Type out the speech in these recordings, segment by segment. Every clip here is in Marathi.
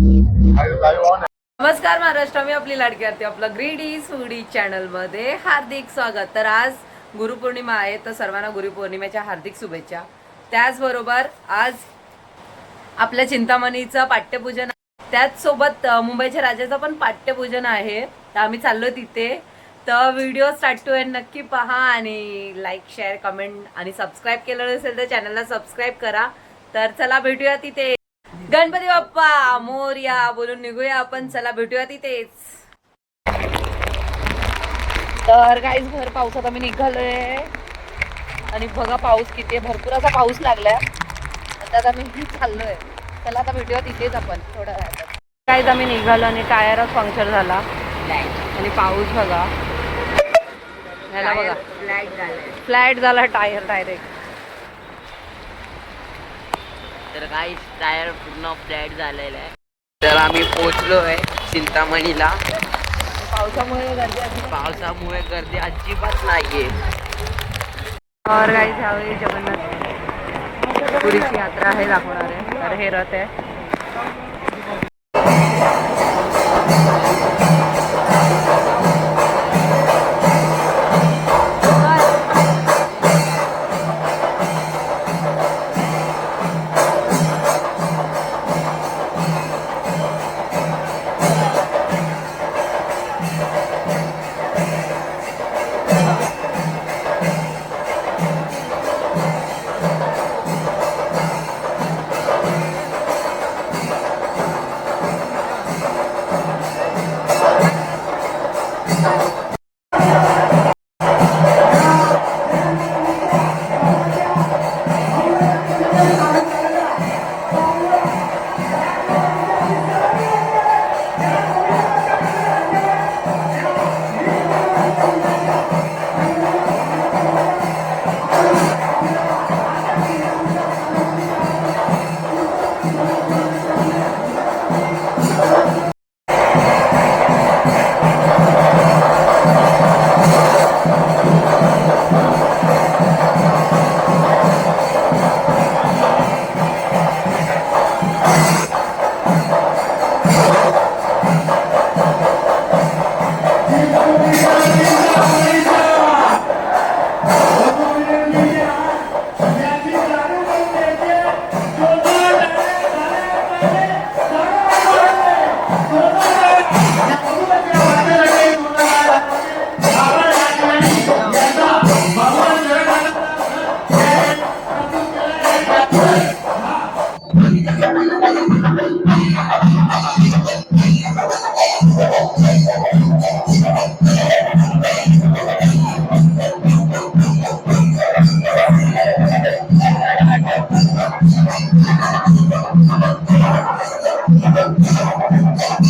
नमस्कार महाराष्ट्र. मी आपली लाडकी आरती आपलं ग्रीडी सुडी चॅनलमध्ये हार्दिक स्वागत. तर आज गुरुपौर्णिमा आहे तर सर्वांना गुरुपौर्णिमेच्या हार्दिक शुभेच्छा. त्याचबरोबर आज आपल्या चिंतामणीचं पाठ्यपूजन त्याचसोबत मुंबईच्या राजाचं पण पाठ्यपूजन आहे. तर आम्ही चाललो तिथे. तर व्हिडिओ स्टार्ट टू एंड नक्की पहा आणि लाईक शेअर कमेंट आणि सबस्क्राईब केलं नसेल तर चॅनलला सबस्क्राईब करा. तर चला भेटूया तिथे. गणपती बाप्पा मोर्या बोलून निघूया आपण. चला भेटूया तिथेच. तर काहीच भर पावसात आम्ही निघालोय. आणि बघा पाऊस किती आहे. भरपूर असा पाऊस लागलाय. त्यात आम्ही चाललोय. चला आता भेटूया तिथेच आपण. वेळात काहीच आम्ही निघालो आणि टायरच पंक्चर झाला. आणि पाऊस बघा. ह्याला बघा. फ्लॅट झाला टायर डायरेक्ट तर काही टायर पूर्ण फ्लॅट झालेला आहे. तर आम्ही पोहोचलो आहे चिंतामणीला. पावसामुळे गर्दी पावसामुळे गर्दी अजिबात नाहीये. और गाईज ह्यावेळी जगन्नाथ पुरीची यात्रा आहे दाखवणार आहे. तर हे रथ आहे.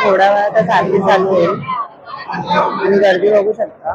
थोडा वेळ आता सारखी चालू होईल तुम्ही गर्दी बघू शकता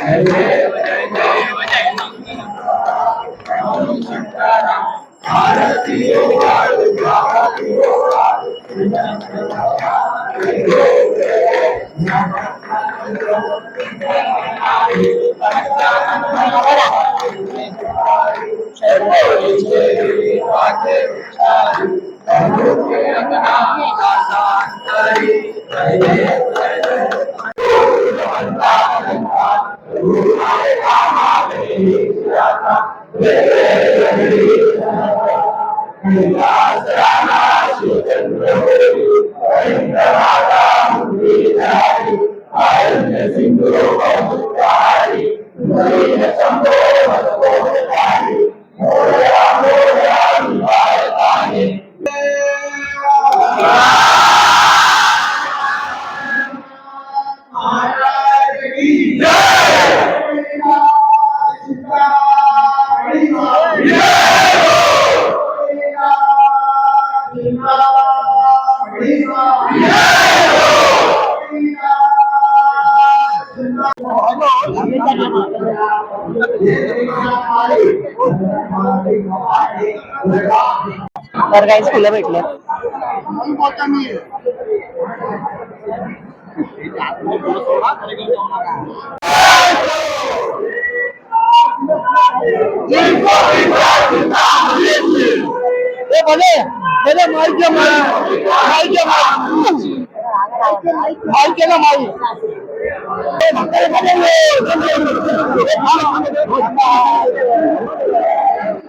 Amen. तर गाइस फुले भेटले. भले भले माई के के के ना माई भले भले.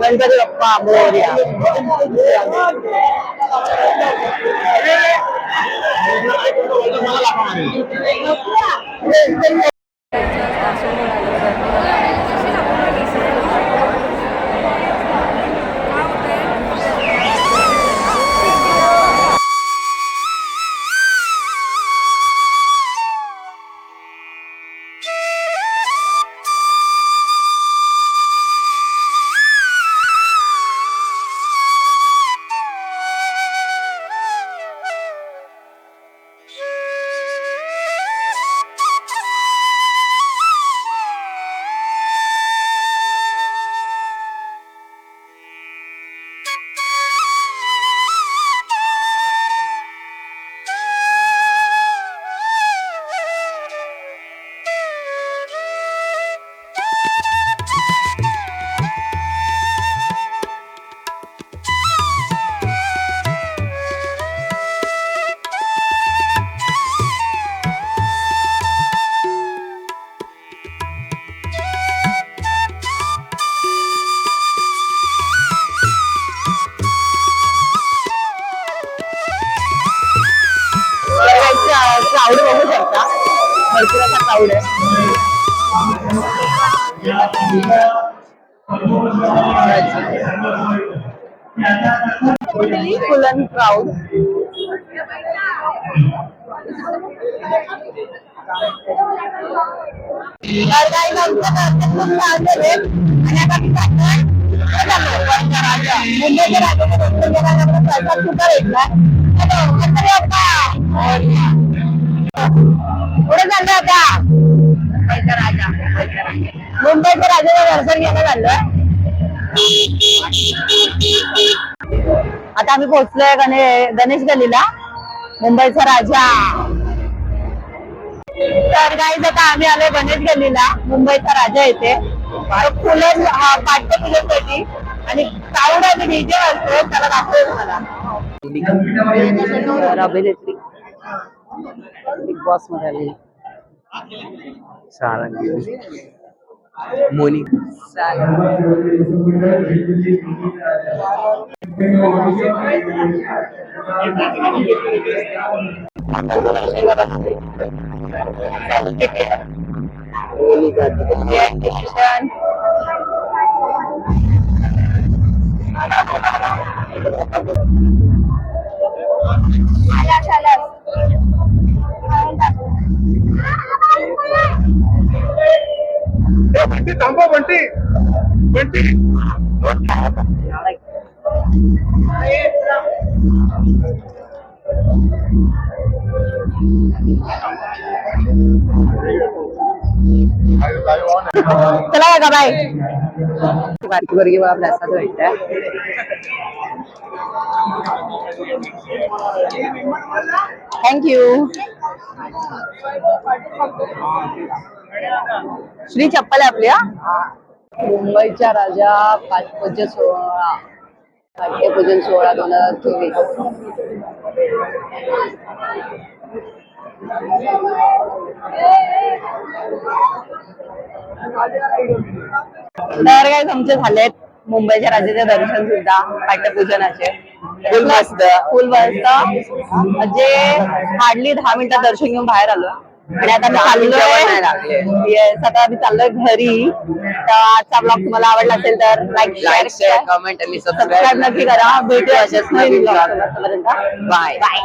வெண்பது அப்பா மோரியா फुल अँड क्राऊड तर काही आमचं दर्शन खूप छान झाले आणि आता मी जातोय मुंबईच्या राजाच्या दर्शन घेण्याचा प्रसाद सुद्धा भेटला हॅलो गणपती बाप्पा पुढे चाललो आता मुंबईचा राजा. मुंबईच्या राजाचं दर्शन घ्यायला चाललोय आता आम्ही पोहोचलोय गणे गणेश गलीला. मुंबईचा राजा. तर गाईज आता आम्ही आलोय गणेश गल्लीला मुंबईचा राजा येते फुलं पाठ्य फुलांसाठी आणि साऊंड आणि डीजे वाजतो त्याला दाखवतो तुम्हाला. तर अभिनेत्री. बिग बॉसमध्ये आली. സാറെങ്കിലും Salam. Salam. Salam. बंटी थांबा बंटी बंटी चला का बाय वर्गी मला प्रसाद भेटतंय थँक्यू श्री चप्पल आहे आपली मुंबईच्या राजा पाचपूज्य सोहळा पाठ्यपूजन सोहळा दोन हजार चोवीस. तर काय तुमचे झालेत मुंबईच्या राजाचे दर्शन सुद्धा पाठ्यपूजनाचे मस्त फुल मस्त म्हणजे हार्डली दहा मिनिटात दर्शन घेऊन बाहेर आलो आणि आता मी चाललोय. येस आता मी चाललोय घरी. तर आजचा ब्लॉग तुम्हाला आवडला असेल तर लाईक शेअर शेअर कमेंट आणि सबस्क्राईब नक्की करा. भेटूया अशाच बाय बाय